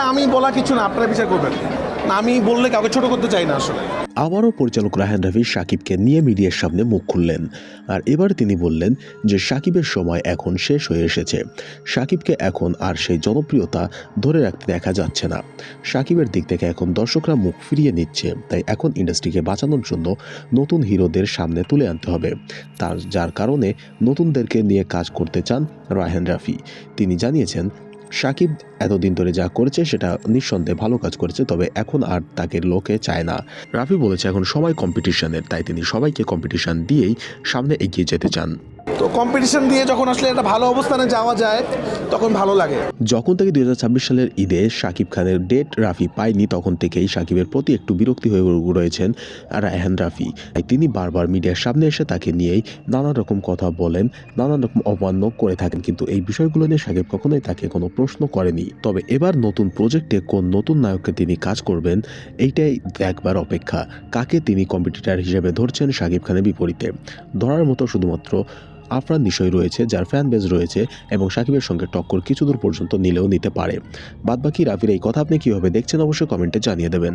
এটা আমি বলা কিছু না, আপনারা বিচার করবেন। আমি বললে কাউকে ছোট করতে চাই না আসলে। আবারও পরিচালক রায়হান রাফি সাকিবকে নিয়ে মিডিয়ার সামনে মুখ খুললেন। আর এবার তিনি বললেন যে, সাকিবের সময় এখন শেষ হয়ে এসেছে। সাকিবকে এখন আর সেই জনপ্রিয়তা ধরে রাখতে দেখা যাচ্ছে না। সাকিবের দিক থেকে এখন দর্শকরা মুখ ফিরিয়ে নিচ্ছে। তাই এখন ইন্ডাস্ট্রিকে বাঁচানোর জন্য নতুন হিরোদের সামনে তুলে আনতে হবে। তার, যার কারণে নতুনদেরকে নিয়ে কাজ করতে চান রায়হান রাফি। তিনি জানিয়েছেন সাকিব এতদিন ধরে যা করেছে সেটা নিঃসন্দেহে ভালো কাজ করেছে, তবে এখন আর তাকে লোকে চায় না। রাফি বলেছে এখন সবাই কম্পিটিশনের তাই তিনি সবাইকে কম্পিটিশন দিয়েই সামনে এগিয়ে যেতে চান। তো কম্পিটিশন দিয়ে যখন আসলে একটা ভালো অবস্থানে যাওয়া যায়, তখন ভালো লাগে। যখন থেকে দু হাজার ছাব্বিশ সালের ঈদে শাকিব খানের ডেট রাফি পায়নি, তখন থেকেই সাকিবের প্রতি একটু বিরক্তি হয়ে রয়েছেন রায়হান রাফি। তাই তিনি বারবার মিডিয়ার সামনে এসে তাকে নিয়েই নানা রকম কথা বলেন, নানা রকম অমান্য করে থাকেন। কিন্তু এই বিষয়গুলো নিয়ে সাকিব কখনোই তাকে কোনো প্রশ্ন করেনি। তবে এবার নতুন প্রজেক্টে কোন নতুন নায়ককে তিনি কাজ করবেন, এইটাই দেখবার অপেক্ষা। কাকে তিনি কম্পিটিটার হিসেবে ধরছেন শাকিব খানের বিপরীতে? ধরার মতো শুধুমাত্র আফরান নিশয় রয়েছে, যার ফ্যান বেজ রয়েছে এবং সাকিবের সঙ্গে টক্কর কিছু দূর পর্যন্ত নিলেও নিতে পারে। বাদবাকি রাফির এই কথা আপনি কীভাবে দেখছেন অবশ্যই কমেন্টে জানিয়ে দেবেন।